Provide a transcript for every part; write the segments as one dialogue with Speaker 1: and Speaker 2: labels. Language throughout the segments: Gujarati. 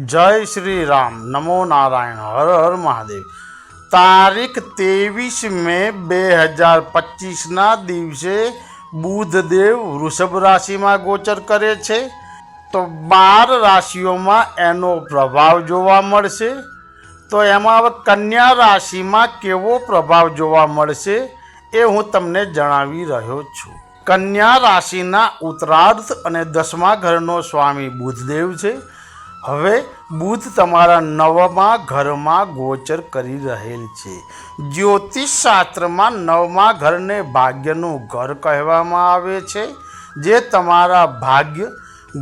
Speaker 1: જય શ્રી રામ. નમો નારાયણ. હર હર મહાદેવ. તારીખ ત્રેવીસ મે બે હજાર પચીસના દિવસે બુધદેવ વૃષભ રાશિમાં ગોચર કરે છે. તો બાર રાશિઓમાં એનો પ્રભાવ જોવા મળશે. તો એમાં હવે કન્યા રાશિમાં કેવો પ્રભાવ જોવા મળશે એ હું તમને જણાવી રહ્યો છું. કન્યા રાશિના ઉત્તરાર્ધ અને દસમા ઘરનો સ્વામી બુધદેવ છે. હવે બુધ તમારા નવમા ઘરમાં ગોચર કરી રહેલ છે. જ્યોતિષ શાસ્ત્રમાં નવમા ઘરને ભાગ્યનું ઘર કહેવામાં આવે છે, જે તમારા ભાગ્ય,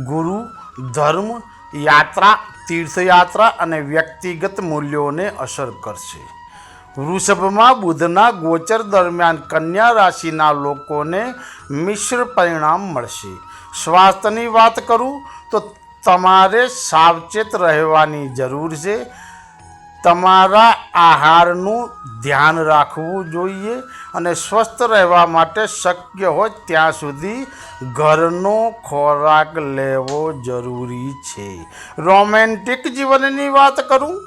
Speaker 1: ગુરુ, ધર્મ, યાત્રા, તીર્થયાત્રા અને વ્યક્તિગત મૂલ્યોને અસર કરશે. વૃષભમાં બુધના ગોચર દરમિયાન કન્યા રાશિના લોકોને મિશ્ર પરિણામ મળશે. સ્વાસ્થ્યની વાત કરું તો તમારે સાવચેત રહેવાની જરૂર છે. તમારા આહારનું ધ્યાન રાખવું જોઈએ અને સ્વસ્થ રહેવા માટે શક્ય હોય ત્યાં સુધી ઘરનો ખોરાક લેવો જરૂરી છે. રોમેન્ટિક જીવનની વાત કરું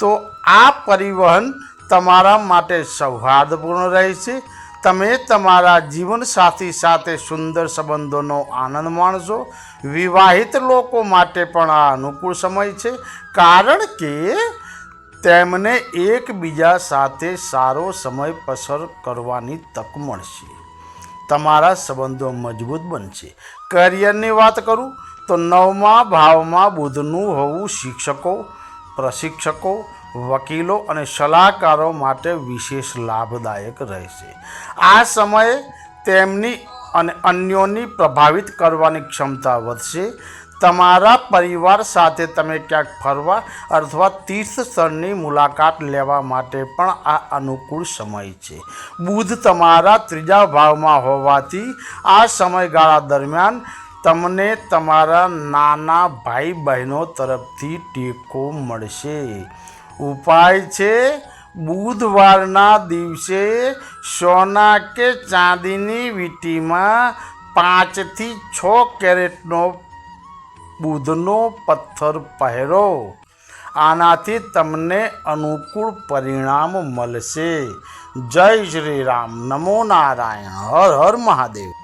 Speaker 1: તો આ પરિવહન તમારા માટે સૌહાર્દપૂર્ણ રહેશે. તમે તમારા જીવનસાથી સાથે સુંદર સંબંધોનો આનંદ માણશો વિવાહિત લોકો માટે પણ આ અનુકૂળ સમય છે. કારણ કે તેમને એકબીજા સાથે સારો સમય પસાર કરવાની તક મળશે. તમારા સંબંધો મજબૂત બનશે. કરિયરની વાત કરું તો નવમા ભાવમાં બુધનું હોવું શિક્ષકો, પ્રશિક્ષકો વકીલો અને સલાહકારો માટે વિશેષ લાભદાયક રહેશે. આ સમયે તેમની અને અન્યોની પ્રભાવિત કરવાની ક્ષમતા વધશે. તમારા પરિવાર સાથે તમે ક્યાંક ફરવા અથવા તીર્થ સ્થળની મુલાકાત લેવા માટે પણ આ અનુકૂળ સમય છે. બુધ તમારા ત્રીજા ભાવમાં હોવાથી આ સમયગાળા દરમિયાન તમને તમારા નાના ભાઈ બહેનો તરફથી ટેકો મળશે. ઉપાય છે? બુધવારના દિવસે સોના કે ચાંદીની વીંટીમાં પાંચથી છ કેરેટનો બુધનો પથ્થર પહેરો. આનાથી તમને અનુકૂળ પરિણામ મળશે. જય શ્રી રામ. નમો નારાયણ. હર હર મહાદેવ.